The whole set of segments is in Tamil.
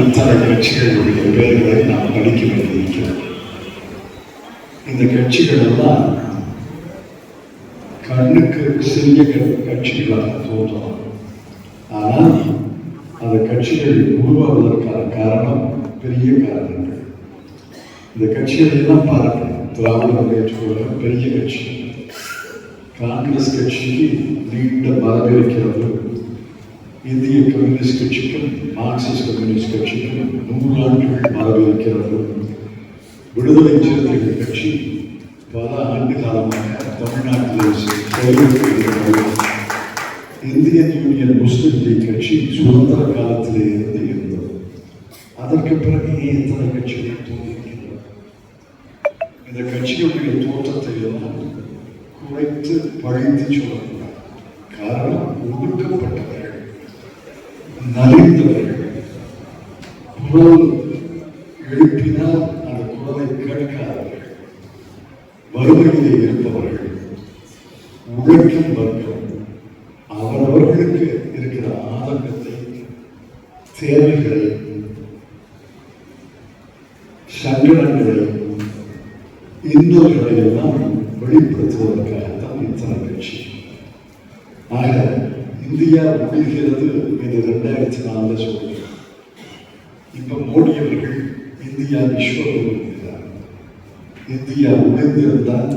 இத்தனை கட்சிகளுடைய பெயர்களை நாம் படிக்க வேண்டியிருக்கிறோம் இந்த கட்சிகள் எல்லாம் கண்ணுக்கு சிறிய கட்சிகளாக தோன்றும் ஆனால் அந்த கட்சிகள் உருவாவதற்கான காரணம் பெரிய காரணங்கள். இந்த கட்சிகளை எல்லாம் பார்க்கணும் திராவிட முன்னேற்ற கழகம் பெரிய கட்சி. காங்கிரஸ் கட்சிக்கு நீண்ட மரபு இந்திய கம்யூனிஸ்ட் கட்சிக்கும் மார்க்சிஸ்ட் கம்யூனிஸ்ட் கட்சிக்கும் நூறாண்டுகள் மரபு இருக்கிறது விடுதலை சிறுத்தைகள் கட்சி பல ஆண்டு காலமாக தமிழ்நாட்டில் செயல்பட்டு இந்தியன் யூனியன் முஸ்லிம் லீக் கட்சி சுதந்திர காலத்திலே இருந்து இருந்தது. அதற்கு பிறகு ஏன் இத்தனை கட்சிகள் தோன்றியிருக்கின்றன? இந்த கட்சியுடைய தோற்றத்தை எல்லாம் குறைத்து பழித்து சொல்லக்கூடாது. காரணம் ஒடுக்கப்பட்டவர்கள் நலிந்தவர்கள் குரல் எழுப்பினால் அந்த குரலை கேட்காதவர்கள் வறுமையிலே இருப்பவர்கள் உழைக்கும் வர்க்கம் அவரவர்களுக்கு இருக்கிற ஆதங்கத்தை தேவைகளை சங்கடங்களை இன்னொருகளை எல்லாம் வெளிப்படுத்துவதற்காகத்தான் இத்தனை கட்சி ஆக இந்தியா முடிகிறது என்று ரெண்டாயிரத்தி நாலுல சொல்கிறார் இப்போ மோடி அவர்கள் இந்தியா விஸ்வகுரு என்கிறார் இந்தியா முடிந்திருந்தால்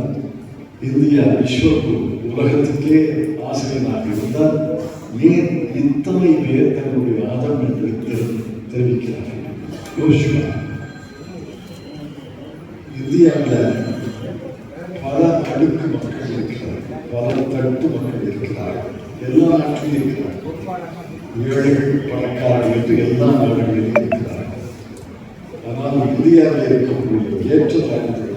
இந்தியா விஸ்வகுரு உலகத்துக்கே ஆசிரியனாக இருந்தால் ஏன் இத்தனை பேர் தங்களுடைய வாதம் என்று தெரிவிக்கிறார்கள்? யோசிச்சுக்கா. இந்தியாவில் பல அடுக்கு மக்கள் இருக்கிறார்கள். பல தடுப்பு மக்கள் எல்லா நாட்டிலும் இருக்கிறார்கள் ஏழைகள் பணக்காரர்கள் என்று எல்லா நாடுகளிலும் இருக்கிறார்கள் ஆனால் இந்தியாவில் இருக்கக்கூடிய ஏற்றத்தாழ்வுகள்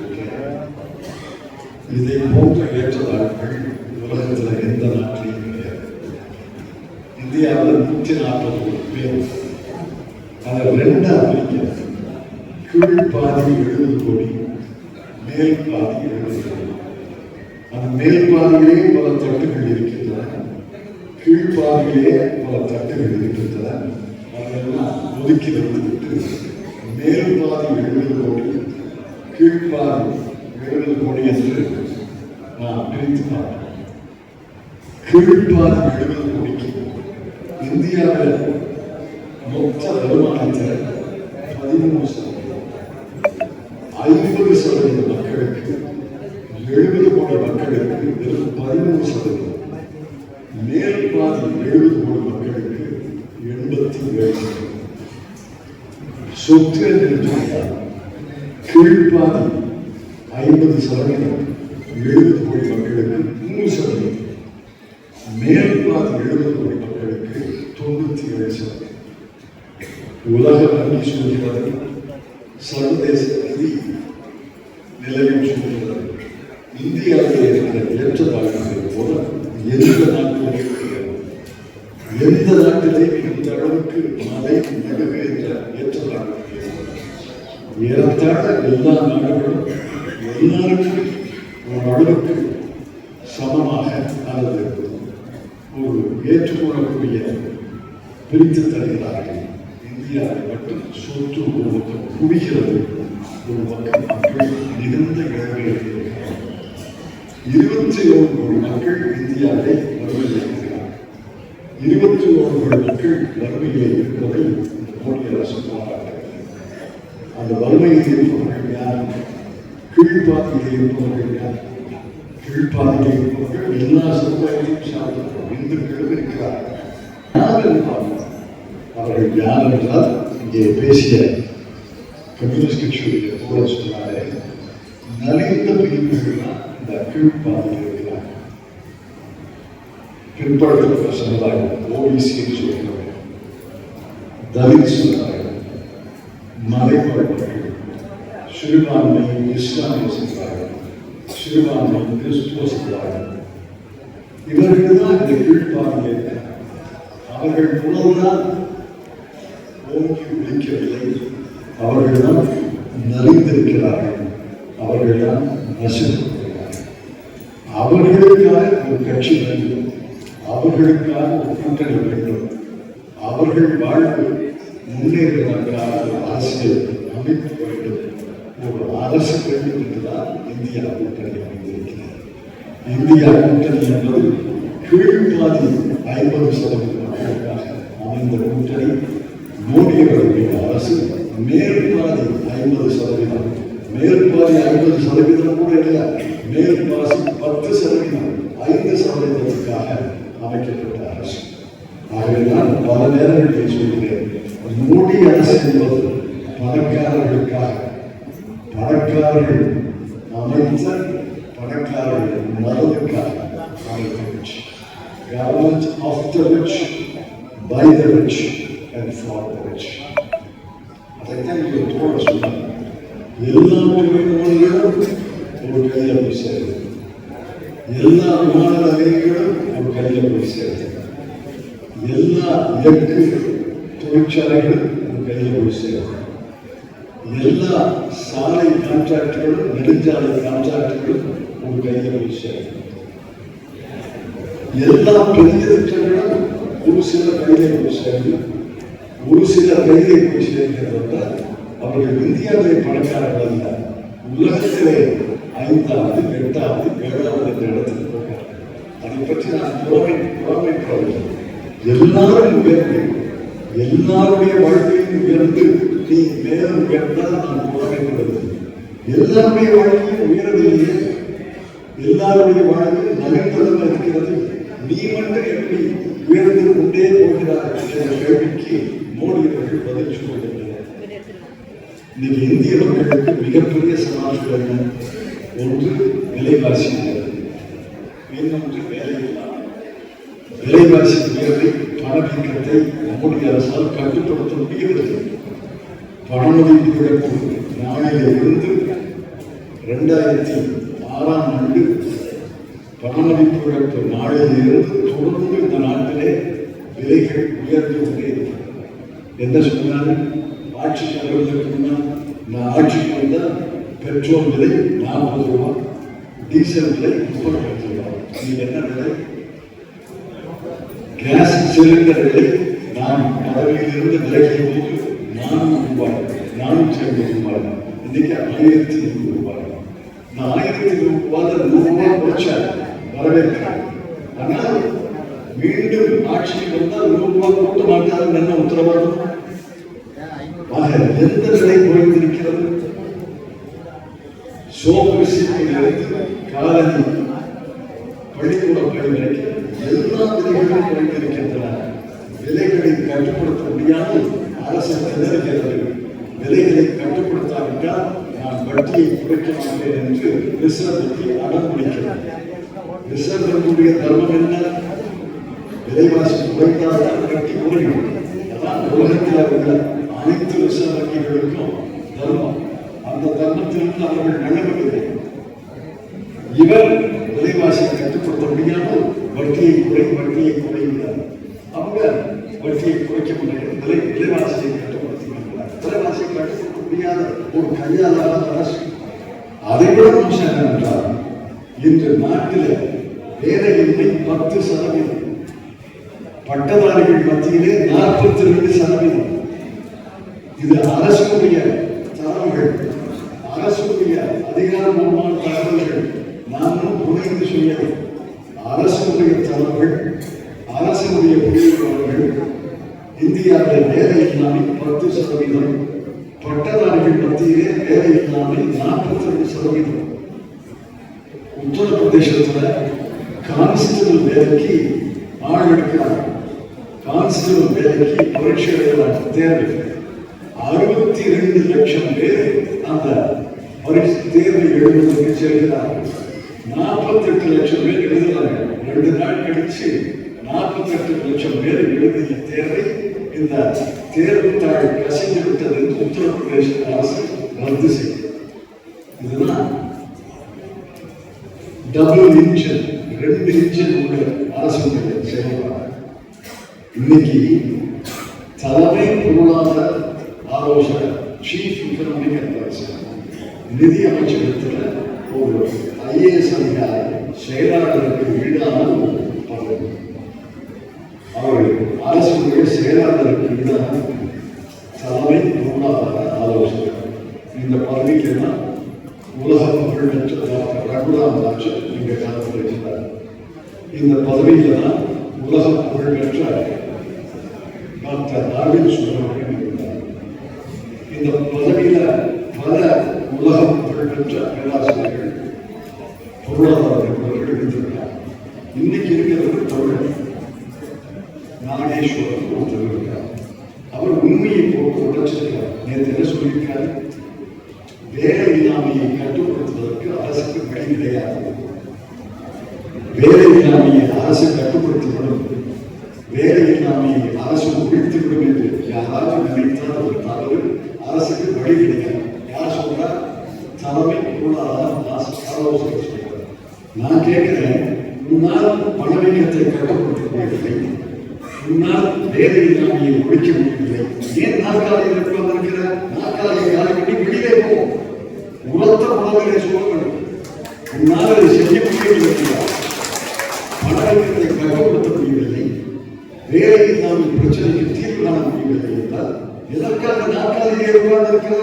இதை போன்ற ஏற்றத்தாழ்வுகள் உலகத்தில் எந்த நாட்டிலையும் கிடையாது இந்தியாவில் நூற்றி நாற்பது கோடி பேர் அதை ரெண்டு பிரிக்கிறது கீழ் பாதி எழுபது கோடி மேல் பாதி எழுபது கோடி அந்த மேல் பாதியிலே பல தட்டுகள் இருக்கின்றன கீழ்ப்பாதியிலே பல தட்டுகள் இருக்கின்றன அதெல்லாம் ஒதுக்கி வந்துவிட்டு மேல் பாதி எழுபது கோடி கீழ்பாதி எழுபது கோடி என்று நான் பிரித்து பார்ப்போம் கீழ்பாதி எழுபது கோடிக்கு இந்தியாவில் மொத்த வருமானத்தில் பதிமூணு சதவீதம் ஐம்பது சதவீத மக்களுக்கு எழுபது கோடி மக்களுக்கு வெறும் பதிமூணு சதவீதம் மேல் பாதி எழுபது கோடி மக்களுக்கு எண்பத்தி ஏழு. சொத்து என்று சொன்னால் கீழ்பாதி ஐம்பது சதவீதம் எழுபது கோடி மக்களுக்கு நூறு சதவீதம். மேல் பாதி எழுபது கோடி மக்களுக்கு தொண்ணூத்தி ஏழு சதவீதம். உலக வங்கி சொல்கிறது சர்வதேச நிதி நிலையம் சொல்கிறது இந்தியாவில் இருக்கிற ஏற்றத்தாழ்வுகள் போல எந்த நாட்டிலும் எந்த நாட்டிலே இந்த அளவுக்கு மலை நடுவு என்ற ஏறத்தாழ எல்லா நாடுகளும் எல்லாருக்கும் ஒரு அளவுக்கு சமமாக அல்லது ஒரு ஏற்றுக்கொள்ளக்கூடிய பிரித்து தருகிறார் மோடி அரசு பாராட்டுகிறது அந்த வறுமையில் இருப்பவர்கள் யார் கீழ்ப்பாதியில் இருப்பவர்கள் யார் கீழ்ப்பாதியில் இருப்பவர்கள் எல்லா சமுதாயத்தையும் சார்ந்தவர்கள் இந்துக்களும் இருக்கிறார்கள் யார் என்றால் அவர்கள் யார் என்றால் இங்கே பேசிய கம்யூனிஸ்ட் கட்சியுடைய தோழர் சொன்னாரே நலிந்த பிரிவுகள் தான் இந்த கீழ்ப்பாதியில் இருக்கிறார்கள் பிற்படுத்தப்பட்ட சமுதாயம் ஓபிசி என்று சொல்கிறோம் தலித் சமுதாயம் மலைவாழ் மக்கள் சிறுபான்மை இஸ்லாமிய சமுதாயம் சிறுபான்மை கிறிஸ்துவ சமுதாயம் இவர்கள் தான் இந்த கீழ்ப்பாதியில் இருக்கிறார்கள் அவர்கள் உணவுதான் ஓங்கி ஒழிக்கவில்லை அவர்கள்தான் நலிந்திருக்கிறார்கள் அவர்கள்தான் நசிந்திருக்கிறார்கள் அவர்களுக்காக ஒரு கட்சி வேண்டும் அவர்களுக்காக ஒரு கூட்டணி வேண்டும் அவர்கள் வாழ்வு முன்னேறுவார்களாக ஆசிரியர் அரசியல் அமைப்பு வேண்டும் ஒரு அரசு வேண்டும் என்றுதான் இந்தியா கூட்டணி அமைந்திருக்கிறது இந்தியா கூட்டணி என்பது கீழ்பாதி ஐம்பது சதவீத மக்களுக்காக அமைந்த கூட்டணி. மோடி அவர்களுடைய அரசு மேற்பாதி ஐம்பது சதவீதம் மேற்பாதி ஐம்பது சதவீதம் கூட இல்லை மேற்பாசி பத்து சதவீதம் ஐந்து சதவீதத்துக்காக அமைக்கப்பட்ட அரசு. ஆகவே நான் பல நேரங்களில் சொல்கிறேன் மோடி அரசு என்பது பணக்காரர்களுக்காக. பணக்காரர்கள் அமைத்த பணக்காரர்கள் நலனுக்காக அமைத்த கட்சி government of the rich by the rich and for the rich அதைத்தான் இங்கே தோழ சொன்னாங்க. எல்லா விமானங்களும் ஒரு கையில் போய் சேருது எல்லா விமான நிலையங்களும் ஒரு கையில் போய் சேருது எல்லா இலக்கு தொழிற்சாலைகள் ஒரு கையில் போய் சேரும் எல்லா சாலை கான்ட்ராக்டுகளும் நெடுஞ்சாலை கான்ட்ராக்டுகளும் ஒரு கையில் போய் சேரும் எல்லா பெரிய திட்டங்களும் ஒரு சில கையிலே போய் சேரும் ஒரு சில கையிலே போய் சேர்க்கிறது அவர்கள் இந்தியாவிலே பணக்காரர்கள் அல்ல. உலகத்திலே ஐந்தாவது எட்டாவது ஏழாவது இடத்துக்கு போகிறார்கள். அதை பற்றி நான் புறமை புறமை எல்லாரும் உயர்ந்து எல்லாருடைய வாழ்க்கையும் உயர்ந்து நீ மேலும் உயர்ந்தால் நான் புறமைப்படவில்லை எல்லாருடைய வாழ்க்கையும் உயரவில்லையே. எல்லாருடைய வாழ்க்கை நகர்ந்ததாக இருக்கிறது. நீ மட்டும் எப்படி உயர்ந்து கொண்டே போகிறார் என்ற கேள்விக்கு மோடி அவர்கள் பதில் சொல்லுகின்றனர் இன்னைக்கு இந்திய மக்களுக்கு மிகப்பெரிய சவால்கள் என்ன? ஒன்று விலைவாசி உயர்வு. இன்னொன்று வேலையில்லா விலைவாசி உயர்வை பணவீக்கத்தை நம்முடைய அரசால் கட்டுப்படுத்த முடியவில்லை பணமதிப்பு இழப்பு நாளையிலிருந்து ரெண்டாயிரத்தி ஆறாம் ஆண்டு பணமதிப்பு இழப்பு நாளிலிருந்து தொடர்ந்து இந்த நாட்டிலே விலைகள் உயர்ந்து கொண்டே இருக்கிறது. என்ன சொன்னாலும் ஆட்சி தலைவர்களுக்கு முன்னால் நான் ஆட்சிக்கு வந்தால் பெட்ரோல் விலை நாற்பது ரூபா டீசல் விலை முப்பது ரூபாய். இது என்ன விலை? கேஸ் சிலிண்டர் விலை நான் பதவியிலிருந்து விலகிய போது நானூறு ரூபாய் நானூற்றி ஐம்பது ரூபாய் இன்னைக்கு ஆயிரத்தி நூறு ரூபாய் நான் ஆயிரத்தி நூறு ரூபாய் நூறு ரூபாய் குறைச்சா வரவேற்கிறேன். ஆனால் மீண்டும் ஆட்சிக்கு வந்தால் நூறு ரூபாய் கூட்ட மாட்டார்கள் என்ன உத்தரவாதம். ஆக எந்த நிலை குறைந்திருக்கிறது சோப்பு சீப்பிலிருந்து காலனி பள்ளிக்கூட பணி வரைக்கும் எல்லா விலைகளும் குறைந்திருக்கின்றன விலைகளை கட்டுப்படுத்த முடியாமல் அரசு விலைகளை கட்டுப்படுத்தாவிட்டால் நான் வட்டியை குறைக்க மாட்டேன் என்று ரிசர்வ் வங்கி அடம் பிடிக்கிறது ரிசர்வ் வங்கியுடைய தர்மம் என்ன? விலைவாசி குறைந்தால் தான் வட்டி குறையும். அதான் உலகத்தில் உள்ள அனைத்து ரிசர்வ் வங்கிகளுக்கும் தர்மம். அந்த தர்மத்திலிருந்து அவர்கள் நழுவவில்லை இவர் விலைவாசியை கட்டுப்படுத்த முடியாமல் வட்டியை குறை வட்டியை குறைகிறார் அவங்க வட்டியை குறைக்க முடியாது விலை விலைவாசியை கட்டுப்படுத்துகிறார் விலைவாசியை கட்டுப்படுத்த முடியாத ஒரு கையாளாத அரசு அதை விட மோசம் என்னவென்றால் இன்று நாட்டில் வேலையின்மை பத்து சதவீதம். பட்டதாரிகள் மத்தியிலே நாற்பத்தி ரெண்டு சதவீதம். இது அரசுடைய தரவுகள். அரசுடைய அதிகாரபூர்வமான தகவல்கள் நாமும் புனைந்து சொல்லியது அரசுடைய தரவுகள் அரசுடைய புள்ளிவிவரங்கள் இந்தியாவில் வேலை இல்லாமல் பத்து சதவீதம். பட்டதாரிகள் மத்தியிலே வேலை இல்லாமல் நாற்பத்தி ரெண்டு சதவீதம் உத்தரப்பிரதேசத்தில் கான்ஸ்டபிள் வேலைக்கு ஆள் எடுக்கிறாங்க. கான்ஸ்டபிள் வேலைக்கு பரீட்சை எழுதுறாங்க. தேர்வு. அறுபத்தி ரெண்டு லட்சம் பேர் அந்த பரீட்சை தேர்வு எழுதுவதற்கு செல்கிறார்கள் நாற்பத்தெட்டு லட்சம் பேர் எழுதுறாங்க. ரெண்டு நாள் கழிச்சு நாற்பத்தெட்டு லட்சம் பேர் எழுதிய தேர்வை இந்த தேர்வு தாழ் கசிந்து விட்டது என்று உத்தரப்பிரதேச அரசு ரத்து செய்யும் இதுதான் டபுள் இன்ஜின் ரெண்டு இன்ஜின் உள்ள அரசுடைய செயல்பாடு. இன்னைக்கு தலைமை பொருளாதார ஆலோசகர் சீஃப் எக்கனாமிக் அட்வைசர் நிதி அமைச்சகத்தில் ஒரு ஐஏஎஸ் அதிகாரி செயலாளருக்கு ஈடான ஒரு பதவி. அரசுடைய செயலாளருக்கு எதிராக தலைமை பொருளாதார ஆலோசனை. இந்த பதவிக்கு தான் உலக புகழ்பெற்ற டாக்டர் ரகுராம் ராஜன் இங்க காலப்படுகிறார் இந்த பதவியில தான் உலக புகழ்பெற்ற டாக்டர் அரவிந்த் சுப்பிரமணியம் இருந்தார் இந்த பதவியில பல உலக புகழ்பெற்ற பேராசிரியர்கள் பொருளாதார நிபுணர்கள் இருந்திருக்கிறார் இன்னைக்கு இருக்கிறது தமிழ் நாகேஸ்வரன் ஒருத்தர் இருக்கார் அவர் உண்மையை போட்டு உடைச்சிருக்கார் நேற்று என்ன சொல்லியிருக்காரு வேலை இல்லாமையை கட்டுப்படுத்துவதற்கு அரசுக்கு வழி கிடையாது. வேலை இல்லாமையை அரசு கட்டுப்படுத்திவிடும் வேலை இல்லாமையை அரசு ஒழித்துவிடும் என்று யாராவது நினைத்தால் ஒரு தவறு அரசுக்கு வழி கிடையாது. யார் சொல்றா? தலைமை பொருளாதாரம் ஆசை- நான் கேட்கிறேன் உன்னால் பணவீக்கத்தை கட்டுப்படுத்த முடியவில்லை. உன்னால் வேலை இல்லாமையை முடிக்க முடியவில்லை. ஏன் நாற்காலியில் உட்கார்ந்திருக்கிற நாற்காலியை காலை கட்டி வெளியே போ. உரத்த உணவுகளை சொல்ல உன்னால் அதை செய்ய முடியவில்லை பணவீக்கத்தை கவப்படுத்த முடியவில்லை. வேலை இல்லாமல் பிரச்சனைக்கு தீர்வு காண முடியவில்லை என்றால் எதற்காக நாற்காலியை உட்கார்ந்திருக்கிற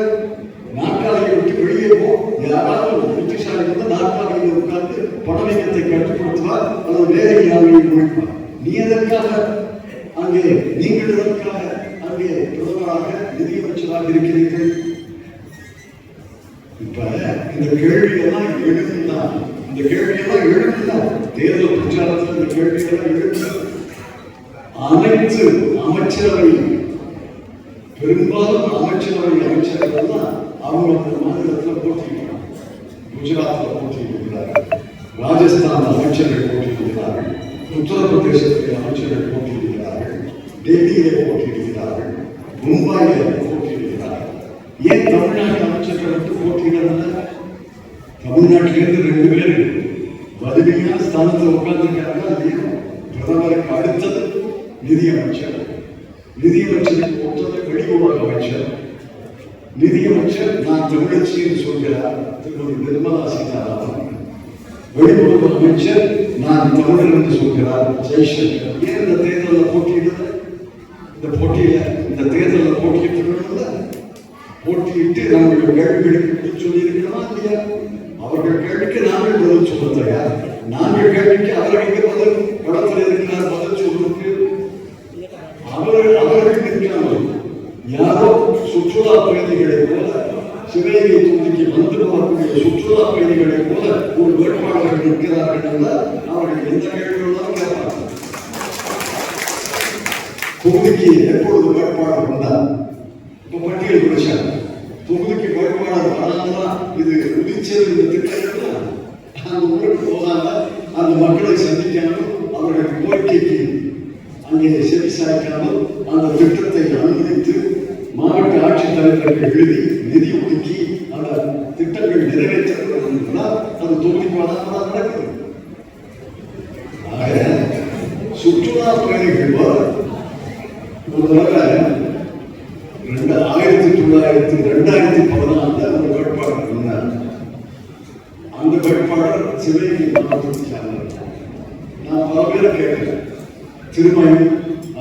நாற்காலியை விட்டு வெளியே போ. யாராவது ஒரு புத்திசாலி வந்து நாற்காலியில் உட்கார்ந்து பணவீக்கத்தை கட்டுப்படுத்துவார் அல்லது வேலை இல்லாமையை முடிப்பார் நீ எதற்காக அங்கே நீங்கள் எதற்காக அங்கே பிரதமராக நிதியமைச்சராக இருக்கிறீர்கள். இப்ப இந்த கேள்வியெல்லாம் எழுதுதான் இந்த கேள்வியெல்லாம் எழுதுதான் தேர்தல் பிரச்சாரத்தில் இந்த கேள்வியெல்லாம் எழுதுதான் அனைத்து அமைச்சரவை பெரும்பாலும் அமைச்சரவை அமைச்சர்கள் தான் அவங்க அந்த மாநிலத்தில் போட்டியிடுறாங்க குஜராத்தில் போட்டியிடுகிறார்கள். ராஜஸ்தான் அமைச்சர்கள் போட்டியிடுகிறார்கள். உத்தரப்பிரதேசத்தில் அமைச்சர்கள் போட்டியிடுகிறார்கள் டெல்லியிலே போட்டியிடுகிறார்கள் மும்பாயிலே போட்டியிடுகிறார்கள் ஏன் தமிழ்நாட்டு அமைச்சர்களுக்கு மட்டும் போட்டியிடல தமிழ்நாட்டிலிருந்து ரெண்டு பேர் வலிமையான ஸ்தானத்தில் உட்கார்ந்துருக்காங்க இல்லையா பிரதமருக்கு அடுத்தது நிதியமைச்சர் நிதியமைச்சருக்கு ஒத்தது வெளியுறவு அமைச்சர். நிதியமைச்சர் நான் தமிழச்சி என்று சொல்கிறார் திருமதி நிர்மலா சீதாராமன். வெளியுறவு அமைச்சர் நான் தமிழர் என்று சொல்கிறார் ஜெய்சங்கர். ஏன் இந்த தேர்தலில் போட்டியிடுறது இந்த போட்டியில இந்த தேர்தலில் போட்டியிட்டு போட்டியிட்டு நம்முடைய கேள்விகளுக்கு பதில் சொல்லியிருக்கிறோமா இல்லையா? அவர்கள் கேள்விக்கு நாங்கள் பதில் சொல்ல தயார் நாங்கள் கேள்விக்கு அவர்கள் அவர்களுக்கு பதில் படத்தில் இருக்கிறார் பதில் சொல்வதற்கு அவர்கள் அவர்கள் நிற்காமல் யாரோ சுற்றுலா பயணிகளை போல சிவகங்கை தொகுதிக்கு வந்து பார்க்கக்கூடிய சுற்றுலா பயணிகளை போல ஒரு வேட்பாளர்கள் நிற்கிறார்கள் என்றால் அவர்கள் எந்த கேள்வி தொகுதிக்கு எப்பொழுது வேட்பாளர் வந்தார் இப்ப பட்டியல் குறைச்சார் தொகுதிக்கு வேட்பாளர் வராங்களா இது உதிச்சல் இந்த திட்டம் அந்த ஊருக்கு போகாம அந்த மக்களை சந்திக்காமல் அவர்கள் கோரிக்கைக்கு அங்கே செவி சாய்க்காமல் அந்த திட்டத்தை அனுமதித்து மாவட்ட ஆட்சித்தலைவருக்கு எழுதி நிதி ஒதுக்கி அந்த திட்டங்கள் நிறைவேற்றப்படும் அது தொகுதிக்கு வராமல் நடக்குது. சுற்றுலா பயணிகள் வர ரெண்டு ஆயிரத்தி தொள்ளாயிரத்தி ரெண்டாயிரத்தி பதினாலுல ஒரு வேட்பாளர் இருந்தார். அந்த வேட்பாளர் சிவகங்கை மாவட்டத்தை சார்ந்தவர். நான் பல பேரை கேட்டேன். திருமணி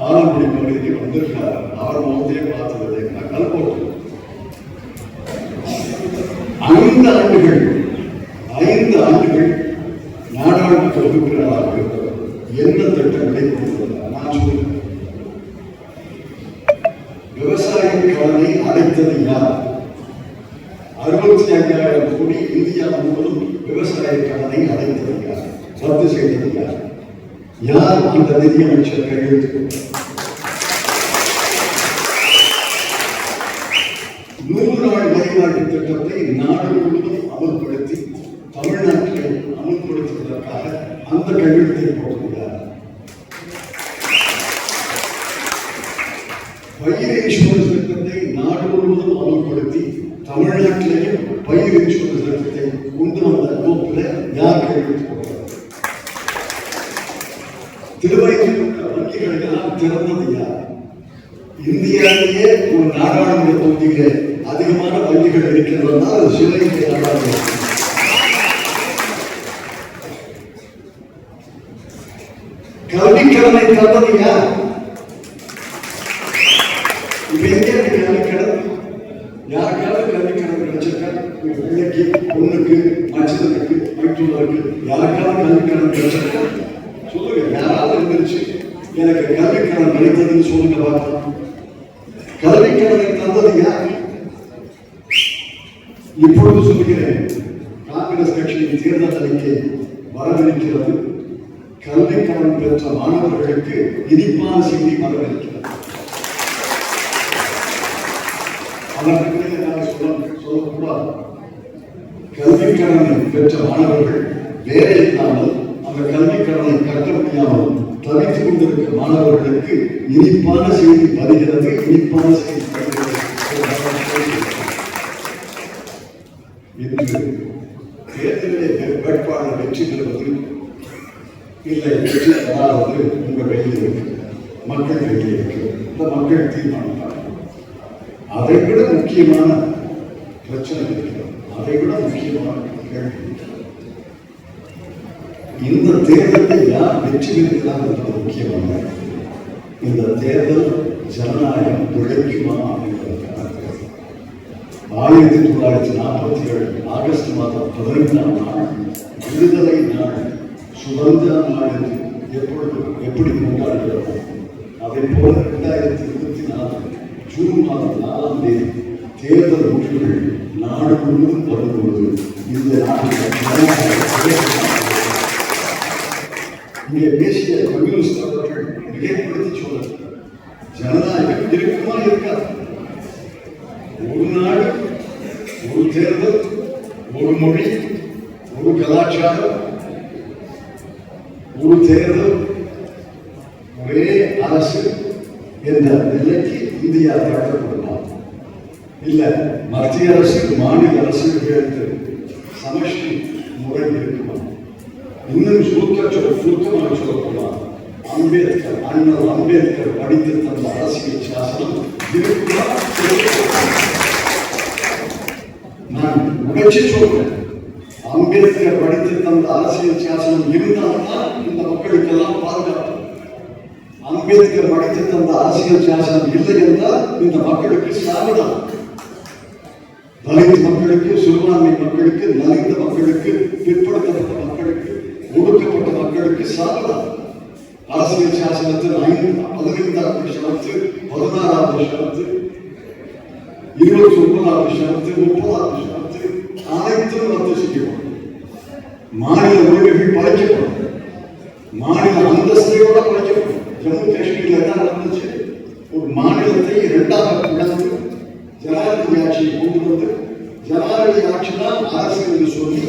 ஆலங்குடி பகுதிக்கு வந்திருக்கார் அவர் முகத்தையே பார்த்ததில்லை நான் கல்போட்டு ஐந்து ஆண்டுகள் ஐந்து ஆண்டுகள் நாடாளுமன்ற உறுப்பினராக இருந்தவர் என்ன திட்டங்களை கொடுத்திருந்தார் நான் சொல்றேன் விவசாய கடனை அடைத்தது யார் அறுபத்தி ஐயாயிரம் கோடி இந்தியா முழுவதும் விவசாய கடனை அடைத்தது யார் ரத்து செய்தது யார் யார் அந்த நிதியமைச்சர் கையெழுத்து நூறு நாள் வழிகாட்டு திட்டத்தை நாடு முழுவதும் அமல்படுத்தி தமிழ்நாட்டில் அமல்படுத்துவதற்காக அந்த கையெழுத்தை போட்டுள்ளார் பயிர் இன்சூரன்ஸ் திட்டத்தை நாடு முழுவதும் அமல்படுத்தி தமிழ்நாட்டிலேயும் பயிர் இன்சூரன்ஸ் திட்டத்தை கொண்டு வந்த கோப்பில் யார் கையெழுத்து போட்டார் திருவயிற்றுப்பட்ட வங்கிகளை திறந்தது யார் இந்தியாவிலேயே ஒரு நாடாளுமன்ற தொகுதியிலே அதிகமான வங்கிகள் இருக்கிறதுனா அது சிவகங்கை நாடாளுமன்ற கல்விக்கடனை தந்தது யார் இப்ப எங்க இருக்கு கல்விக்கடன் பொண்ணுக்கு மச்சனுக்கு மைத்துனருக்கு யாருக்காவது கல்விக்கடன் கிடைச்சிருக்கா சொல்லுங்க யாராவது இருந்துச்சு எனக்கு கல்விக்கடன் கிடைத்ததுன்னு சொல்லுங்க பார்க்கலாம் கல்விக்கடனை தந்தது யார் இப்பொழுது சொல்கிறேன் காங்கிரஸ் தேர்தல் அறிக்கை வரவிருக்கிறது. கல்வி கடன் பெற்ற மாணவர்களுக்கு இனிப்பான செய்தி வரவிருக்கிறது. சொல்ல சொல்லக்கூடாது. கல்வி கடனை பெற்ற மாணவர்கள் வேலை இல்லாமல் அந்த கல்வி கடனை கட்ட முடியாமல் தவித்துக் கொண்டிருக்கிற மாணவர்களுக்கு இனிப்பான செய்தி வருகிறது. இனிப்பான செய்தி வருகிறது இன்று தேர்தலிலே வேட்பாளர் வெற்றி பெறுவது இல்லை வெற்றி உங்கள் கையில் இருக்கு மக்கள் கையில் இருக்கு இந்த மக்கள் தீர்மானம் அதை விட முக்கியமான பிரச்சனை இருக்கிறது. அதை விட முக்கியமான கேள்வி இந்த தேர்தலில் யார் வெற்றி பெறுகிறார் என்பது முக்கியமல்ல இந்த தேர்தல் ஜனநாயகம் உழைக்குமா என்பதற்கான தேர்தல் ஆயிரத்தி தொள்ளாயிரத்தி நாற்பத்தி ஏழு ஆகஸ்ட் மாதம் பதினைந்தாம் நாள் விடுதலை நாள். சுதந்திர நாள் எப்பொழுது எப்படி கொண்டாடுகிறோம்? அதே போல இரண்டாயிரத்தி இருபத்தி நாலு ஜூன் மாதம் நாலாம் தேதி தேர்தல் முடிவுகள் நாடு முழுவதும் வரும்போது இந்த நாட்டில் இங்கே பேசிய கம்யூனிஸ்ட் அவர்கள் மிகைப்படுத்தி சொல்ல ஜனநாயகம் இருக்குமா இருக்காது. ஒரு நாடு ஒரு தேர்தல் ஒரு மொழி ஒரு கலாச்சாரம் ஒரு தேர்தல் ஒரே அரசு என்ற நிலைக்கு இந்தியா தள்ளப்படுமா இல்ல மத்திய அரசு மாநில அரசுகளுக்கு சமஷ்டி முறை இருக்குமா இன்னும் சுருக்க சொல்ல சுருக்கமாக சொல்ல போனால் அம்பேத்கர் அண்ணல் அம்பேத்கர் படித்து தந்த அரசியல் சாசனம் இருக்குமா இருக்குமா? நான் உணர்ச்சி சொல்றேன் அம்பேத்கர் படித்து தந்த அரசியல் சாசனம் இருந்தால்தான் இந்த மக்களுக்கெல்லாம் பாதுகாப்பு. அம்பேத்கர் படித்து தந்த அரசியல் சாசனம் இல்லை என்றால் இந்த மக்களுக்கு சாவதான் தலித் மக்களுக்கு சிறுபான்மை மக்களுக்கு நலிந்த மக்களுக்கு பிற்படுத்தப்பட்ட மக்களுக்கு ஒடுக்கப்பட்ட மக்களுக்கு சாவதான் அரசியல் சாசனத்தில் ஐந்து பதினைந்தாவது ஷரத்து பதினாறாவது ஷரத்து இருபத்தி ஒன்பதாவது ஷரத்து முப்பதாவது மாநில உரிமைகள் படைக்கப்படும் மாநில அந்தஸ்தையோட படைக்கப்படும் ஜம்மு காஷ்மீர்ல என்ன நடந்துச்சு? ஒரு மாநிலத்தை இரண்டாக பிளந்து ஜனாதிபதி ஆட்சியை கொண்டு வந்து ஜனாதிபதி ஆட்சி தான் அரசு என்று சொல்லி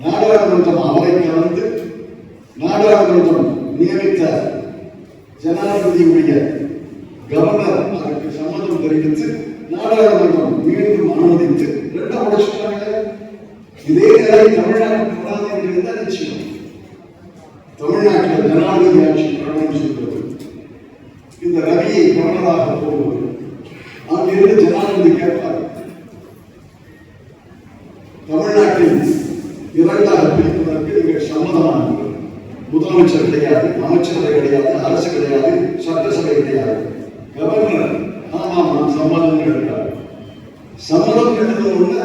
நாடாளுமன்றம் அவரை கலந்து நாடாளுமன்றம் நியமித்த ஜனாதிபதியுடைய கவர்னர் அதற்கு சம்மதம் தெரிவித்து நாடாளுமன்றம் மீண்டும் அனுமதித்து ரெண்டாம் உடைச்சிட்டாங்க இதே நிலை தமிழ்நாட்டில் ஜனாதிபதி என்று நிச்சயம் தமிழ்நாட்டில் ஜனாதிபதி ஆட்சி பிரகடனம் செய்வது இந்த ரவியை கவர்னராக போவது அங்கிருந்து ஜனாதிபதி கேட்பார் தமிழ்நாட்டில் இரண்டாக பிரிப்பதற்கு நீங்கள் சம்மதமான முதலமைச்சர் கிடையாது அமைச்சரவை கிடையாது அரசு கிடையாது சட்டசபை கிடையாது கவர்னர் ஆமாம் நான் சம்மதம் எடுக்கிறார் சம்மதம் எடுத்த உடனே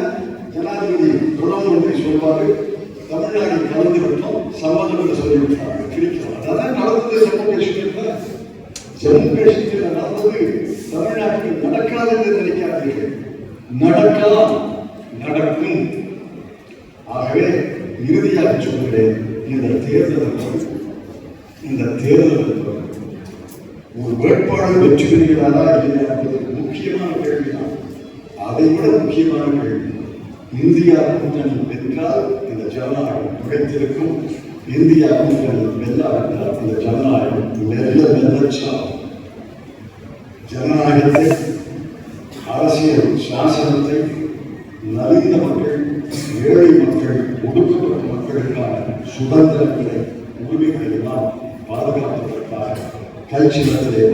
ஜனாதிபதி பிரதம மந்திரி சொல்வாரு தமிழ்நாடு கலந்து விட்டோம் சம்மதம் என்று சொல்லிவிட்டார் கிடைக்கிறார் அதான் நடந்தது ஜம்மு காஷ்மீர்ல ஜம்மு காஷ்மீர்ல நடந்தது தமிழ்நாட்டில் நடக்காது என்று நினைக்காதீர்கள் நடக்கலாம் நடக்கும் ஆகவே இறுதியாக சொல்கிறேன் இந்த தேர்தல் இந்த தேர்தல் ஒரு வேட்பாளர் வெற்றி பெறுகிறாரா இல்லையா என்பது முக்கியமான கேள்விதான் அதை விட முக்கியமான கேள்வி இந்தியா கூட்டணி வென்றால் இந்த ஜனநாயகம் உழைத்திருக்கும் இந்தியா கூட்டணி வெல்லாவிட்டால் இந்த ஜனநாயகம் மெல்ல மெல்லச்சாகும் ஜனநாயகத்தை அரசியல் சாசனத்தை நலிந்த மக்கள் ஏழை மக்கள் ஒடுக்கப்பட்ட மக்களுக்கான சுதந்திரங்களை உரிமைகளை எல்லாம் பாதுகாப்பதற்காக கல்ச்சிலத்திலே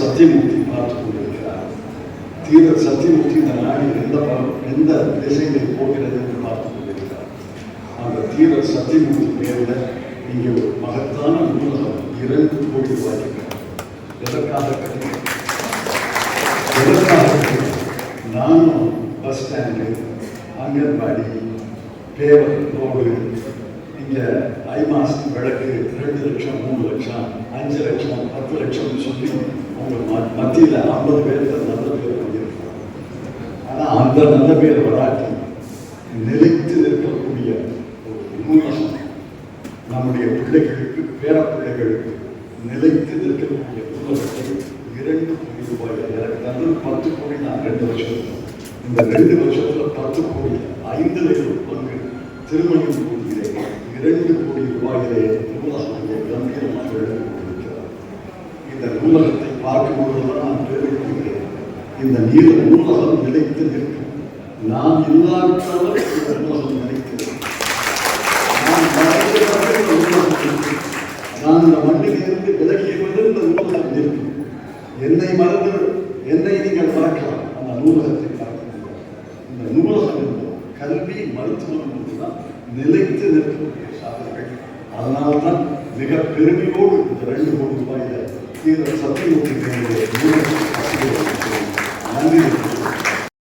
சத்தியமூர்த்தி பார்த்துக் கொண்டிருக்கிறார். தீர சத்தியமூர்த்தி இந்த எந்த எந்த திசைகளில் போகிறது என்று பார்த்து கொண்டிருக்கிறார். அந்த தீர சத்தியமூர்த்தி பேரில் இங்கே ஒரு மகத்தான நூலகம் இரண்டு கோடி ரூபாய்க்கு எதற்காக எதற்காக நானும் bus stand anganwadi paver road இங்கே ஐமாஸ் விளக்கு ரெண்டு லட்சம் மூணு லட்சம் அஞ்சு லட்சம் பத்து லட்சம்னு சொல்லி உங்கள் மத்தியில் மத்தியில ஐம்பது பேருக்கு நல்ல பேர் அந்த நல்ல பேர் வராட்டி நிலைத்து நிற்கக்கூடிய ஒரு நூலகம் நம்முடைய பிள்ளைகளுக்கு பேர பிள்ளைகளுக்கு நிலைத்து நிற்கக்கூடிய நூலகத்தை இரண்டு கோடி ரூபாய் எனக்கு தந்தது பத்து கோடி நான் ரெண்டு வருஷம் இந்த ரெண்டு வருஷத்துல பத்து கோடி ஐந்து லட்சம் பங்கு திருமணம் கூறுகிறேன். இரண்டு கோடி ரூபாயிலே நூலகத்தை கம்பீரமாக எழுதி கொண்டிருக்கிறார் இந்த நூலகத்தை பார்க்கும் பொழுதுதான் நான் கேள்விப்படுகிறேன். இந்த நீர் நூலகம் நிலைத்து நிற்க நாம் இல்லாவிட்டாலும்